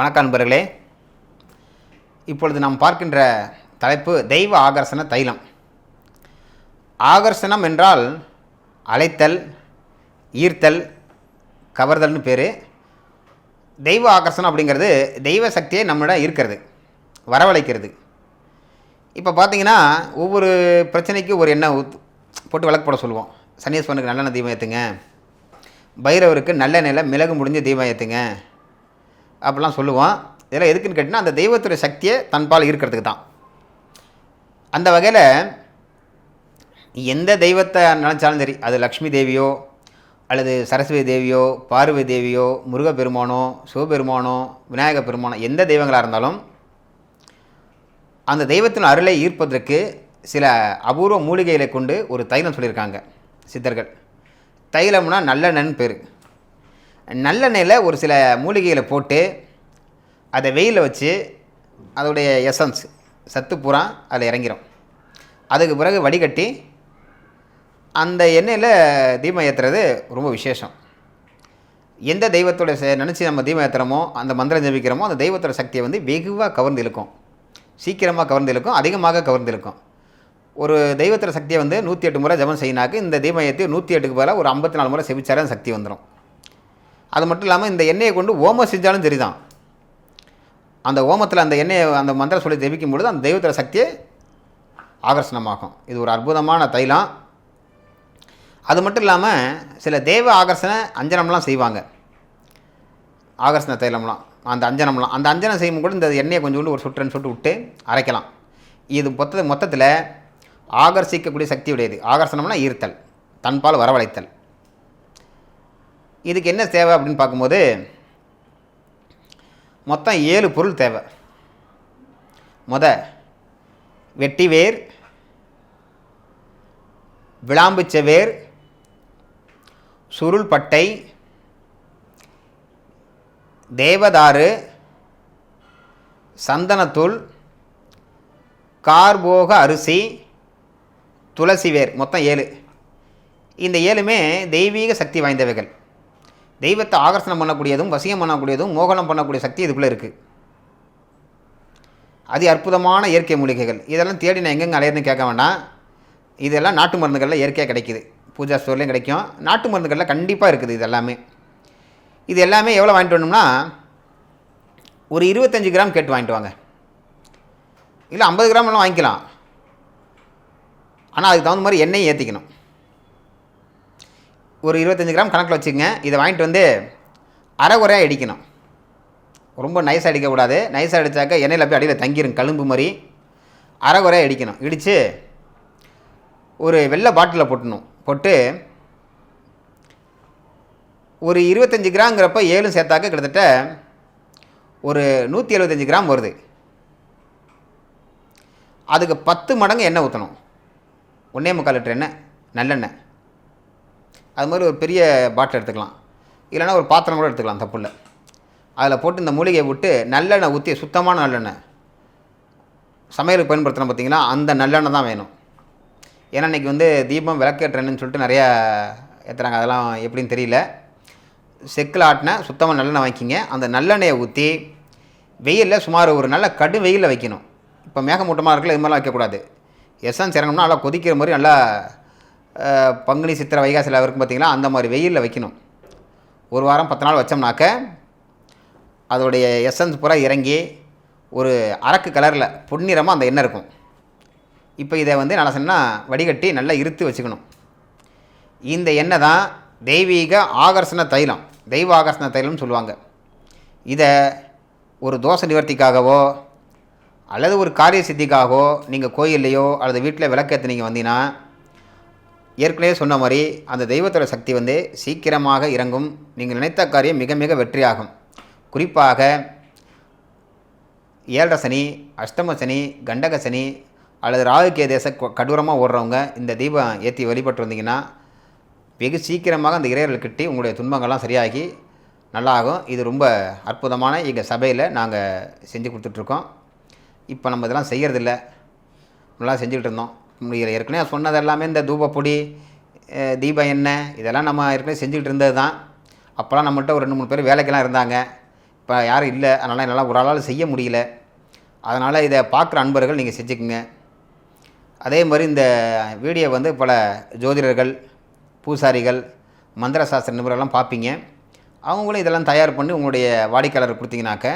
வணக்கம் நண்பர்களே. இப்பொழுது நாம் பார்க்கின்ற தலைப்பு தெய்வ ஆகர்ஷண தைலம். ஆகர்ஷணம் என்றால் அழைத்தல் ஈர்த்தல் கவர்தல்னு பேர். தெய்வ ஆகர்ஷணம் அப்படிங்கிறது தெய்வ சக்தியை நம்மளிடம் இருக்கிறது வரவழைக்கிறது. இப்போ பார்த்தீங்கன்னா ஒவ்வொரு பிரச்சனைக்கும் ஒரு எண்ணெய் ஊத்து போட்டு விளக்கு போட சொல்லுவோம். சனீஸ்வரனுக்கு நல்லெண்ணெய் தீபம் ஏற்றுங்க பைரவருக்கு நல்லெண்ணெயில் மிளகு முடிஞ்ச தீபம் ஏற்றுங்க அப்படிலாம் சொல்லுவோம் இதெல்லாம் எதுக்குன்னு கேட்டிங்கன்னா அந்த தெய்வத்துடைய சக்தியை தன்பால் இருக்கிறதுக்கு தான். அந்த வகையில் எந்த தெய்வத்தை நினச்சாலும் சரி அது லக்ஷ்மி தேவியோ அல்லது சரஸ்வதி தேவியோ பார்வதி தேவியோ முருகப்பெருமானோ சிவபெருமானோ விநாயக பெருமானோ எந்த தெய்வங்களாக இருந்தாலும் அந்த தெய்வத்தின் அருளை ஈர்ப்பதற்கு சில அபூர்வ மூலிகைகளை கொண்டு ஒரு தைலம் சொல்லியிருக்காங்க சித்தர்கள். தைலம்னா நல்லெண்ணன் பேர். நல்லெண்ணெயில் ஒரு சில மூலிகைகளை போட்டு அதை வெயிலில் வச்சு அதோடைய எசன்ஸ் சத்து பூரா அதில் இறங்கிரும். அதுக்கு பிறகு வடிகட்டி அந்த எண்ணெயில் தீபம் ஏற்றுறது ரொம்ப விசேஷம். எந்த தெய்வத்தோட நினச்சி நம்ம தீபம் ஏற்றுறோமோ அந்த மந்திரம் ஜபிக்கிறோமோ அந்த தெய்வத்தோட சக்தியை வந்து வெகுவாக கவர்ந்து இழுக்கும். சீக்கிரமாக கவர்ந்து இழுக்கும் அதிகமாக கவர்ந்து இழுக்கும். ஒரு தெய்வத்தோட சக்தியை வந்து நூற்றி எட்டு முறை ஜபம் செய்யினாக்கு இந்த தீபம் ஏற்றி நூற்றி எட்டுக்கு பதிலாக ஒரு ஐம்பத்தி நாலு முறை செவிச்சார அந்த சக்தி வந்துடும் அது மட்டும் இல்லாமல் இந்த எண்ணெயை கொண்டு ஓமம் செஞ்சாலும் சரிதான். அந்த ஓமத்தில் அந்த எண்ணெயை அந்த மந்திரம் சொல்லி ஜெபிக்கும் பொழுது அந்த தெய்வத்தோட சக்தியை ஆகர்ஷணமாகும். இது ஒரு அற்புதமான தைலம். அது மட்டும் இல்லாமல் சில தேவ ஆகர்ஷண அஞ்சனம்லாம் செய்வாங்க. ஆகர்ஷண தைலம்லாம். அந்த அஞ்சனம்லாம். அந்த அஞ்சனம் செய்யும் கூட இந்த எண்ணெயை கொஞ்சோண்டு ஒரு சுட்டுன்னு சுட்டு விட்டு அரைக்கலாம். இது மொத்த மொத்தத்தில் ஆகர்ஷிக்கக்கூடிய சக்தி உடையது. ஆகர்ஷணம்னா ஈர்த்தல். தன்பால் வரவழைத்தல். இதுக்கு என்ன தேவை அப்படின்னு பார்க்கும்போது மொத்தம் ஏழு பொருள் தேவை. முத வெட்டிவேர் விளாம்புச்சவேர் சுருள் பட்டை தேவதாரு சந்தனத்தூள் கார்போக அரிசி துளசி வேர் மொத்தம் ஏழு. இந்த ஏழுமே தெய்வீக சக்தி வாய்ந்தவைகள். தெய்வத்தை ஆகர்ஷணம் பண்ணக்கூடியதும் வசியம் பண்ணக்கூடியதும் மோகனம் பண்ணக்கூடிய சக்தி இதுக்குள்ளே இருக்குது அதி அற்புதமான இயற்கை மூலிகைகள். இதெல்லாம் தேடி நான் எங்கெங்கே அலையிறதுன்னு கேட்க வேண்டாம். இதெல்லாம் நாட்டு மருந்துகளில் இயற்கையாக கிடைக்குது. பூஜா ஸ்டோர்லேயும் கிடைக்கும். நாட்டு மருந்துகளில் கண்டிப்பாக இருக்குது இது எல்லாமே. இது எல்லாமே எவ்வளோ வாங்கிட்டு வரணும்னா ஒரு இருபத்தஞ்சி கிராம் கேட்டு வாங்கிட்டு வாங்க. இல்லை ஐம்பது கிராம் எல்லாம் வாங்கிக்கலாம். ஆனால் அதுக்கு தகுந்த மாதிரி எண்ணெயும் ஏற்றிக்கணும் ஒரு இருபத்தஞ்சி கிராம் கணக்கில் வச்சுக்கோங்க. இதை வாங்கிட்டு வந்து அரை குறையாக இடிக்கணும். ரொம்ப நைஸாக அடிக்கக்கூடாது நைஸாக அடித்தாக்க எண்ணெயில் போய் அடியில் தங்கிரும் கழும்பு மாதிரி. அரை குறையாக இடிக்கணும். இடித்து ஒரு வெள்ளை பாட்டிலில் போட்டணும். போட்டு ஒரு இருபத்தஞ்சி கிராம்ங்கிறப்ப ஏழும் சேர்த்தாக்க கிட்டத்தட்ட ஒரு நூற்றி எழுபத்தஞ்சி கிராம் வருது. அதுக்கு பத்து மடங்கு எண்ணெய் ஊற்றணும் ஒன்றே முக்கால் லிட்டர் எண்ணெய் நல்லெண்ணெய். அது மாதிரி ஒரு பெரிய பாட்டில் எடுத்துக்கலாம். இல்லைன்னா ஒரு பாத்திரம் கூட எடுத்துக்கலாம் தப்பு இல்லை அதில் போட்டு இந்த மூலிகையை விட்டு நல்லெண்ணெய் ஊற்றி சுத்தமான நல்லெண்ணெய். சமையலுக்கு பயன்படுத்துகிறோம் பார்த்திங்கன்னா அந்த நல்லெண்ணெய் தான் வேணும். ஏன்னா இன்றைக்கி வந்து தீபம் விளக்கேற்றணுன்னு சொல்லிட்டு நிறையா ஏற்றுறாங்க அதெல்லாம் எப்படின்னு தெரியல. செக்கில் ஆட்டின சுத்தமாக நல்லெண்ணெய் வாங்கிக்கிங்க. அந்த நல்லெண்ணெயை ஊற்றி வெயிலில் சுமார் ஒரு நல்ல கடு வெயிலில் வைக்கணும். இப்போ மேகமூட்டமாக இருக்கல இது மாதிரிலாம் வைக்கக்கூடாது. எசன்ஸ் இறங்கணும்னா நல்லா கொதிக்கிற மாதிரி நல்லா பங்குனி சித்திரை வைகாசியில் இருக்கும் பார்த்திங்கன்னா அந்த மாதிரி வெயிலில் வைக்கணும். ஒரு வாரம் பத்து நாள் வச்சோம்னாக்க அதோடைய எசன்ஸ் பூரா இறங்கி ஒரு அரக்கு கலரில் பொன்னிறமாக அந்த எண்ணெய் இருக்கும். இப்போ இதை வந்து நல்லா சொன்னால் வடிகட்டி நல்லா இருத்து வச்சுக்கணும். இந்த எண்ணெய் தான் தெய்வீக ஆகர்ஷண தைலம். தெய்வ ஆகர்ஷண தைலம்னு சொல்லுவாங்க. இதை ஒரு தோஷ நிவர்த்திக்காகவோ அல்லது ஒரு காரிய சித்திக்காகவோ நீங்கள் கோயில்லையோ அல்லது வீட்டில் விளக்கேற்று நீங்கள் வந்தீங்கன்னா ஏற்கனவே சொன்ன மாதிரி அந்த தெய்வத்தோட சக்தி வந்து சீக்கிரமாக இறங்கும். நீங்கள் நினைத்த காரியம் மிக மிக வெற்றியாகும். குறிப்பாக ஏழரை சனி அஷ்டம சனி கண்டக சனி அல்லது ராகுகே தேச கடூரமாக ஓடுறவங்க இந்த தீபம் ஏற்றி வழிபட்டு வந்தீங்கன்னா வெகு சீக்கிரமாக அந்த இறையர்கள் கிட்டி உங்களுடைய துன்பங்கள்லாம் சரியாகி நல்லாகும். இது ரொம்ப அற்புதமான எங்கள் சபையில் நாங்கள் செஞ்சு கொடுத்துட்ருக்கோம். இப்போ நம்ம இதெல்லாம் செய்கிறதில்ல நல்லா செஞ்சுக்கிட்டு இருந்தோம். இதில் ஏற்கனவே சொன்னது எல்லாமே இந்த தூபப்பொடி தீப எண்ணெய் இதெல்லாம் நம்ம ஏற்கனவே செஞ்சுக்கிட்டு இருந்தது தான். அப்போல்லாம் நம்மள்ட்ட ஒரு ரெண்டு மூணு பேர் வேலைக்கெல்லாம் இருந்தாங்க. இப்போ இப்போ யாரும் இல்லை. அதனால் என்னால் ஒரு ஆளால் செய்ய முடியல. அதனால் இதை பார்க்குற அன்பர்கள் நீங்கள் செஞ்சுக்குங்க. அதே மாதிரி இந்த வீடியோ வந்து பல ஜோதிடர்கள் பூசாரிகள் மந்திர சாஸ்திர நிபுணர்கள்லாம் பார்ப்பீங்க. அவங்களும் இதெல்லாம் தயார் பண்ணி உங்களுடைய வாடிக்கையாளர் கொடுத்தீங்கனாக்க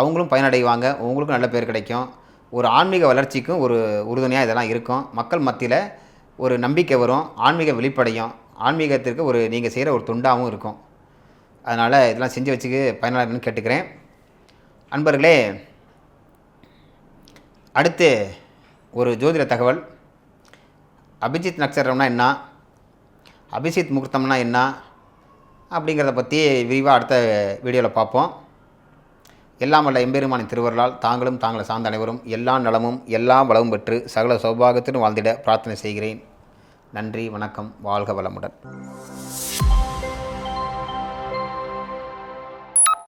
அவங்களும் பயனடைவாங்க. உங்களுக்கும் நல்ல பேர் கிடைக்கும். ஒரு ஆன்மீக வளர்ச்சிக்கும் ஒரு உறுதுணையாக இதெல்லாம் இருக்கும். மக்கள் மத்தியில் ஒரு நம்பிக்கை வரும் ஆன்மீக வெளிப்படையும் ஆன்மீகத்திற்கு ஒரு நீங்கள் செய்கிற ஒரு தொண்டாகவும் இருக்கும். அதனால் இதெல்லாம் செஞ்சு வச்சுக்கு பயனாளர்னு கேட்டுக்கிறேன். அன்பர்களே அடுத்து ஒரு ஜோதிட தகவல். அபிஜித் நட்சத்திரம்னா என்ன? அபிஜித் முகூர்த்தம்னா என்ன? அப்படிங்கிறத பற்றி விரிவாக அடுத்த வீடியோவில் பார்ப்போம். எல்லாம் வல்ல எம்பெருமானின் திருவருளால் தாங்களும் தாங்களை சார்ந்த அனைவரும் எல்லா நலமும் எல்லா வளமும் பெற்று சகல சௌபாகத்திலும் வாழ்ந்திட பிரார்த்தனை செய்கிறேன். நன்றி வணக்கம் வாழ்க வளமுடன்.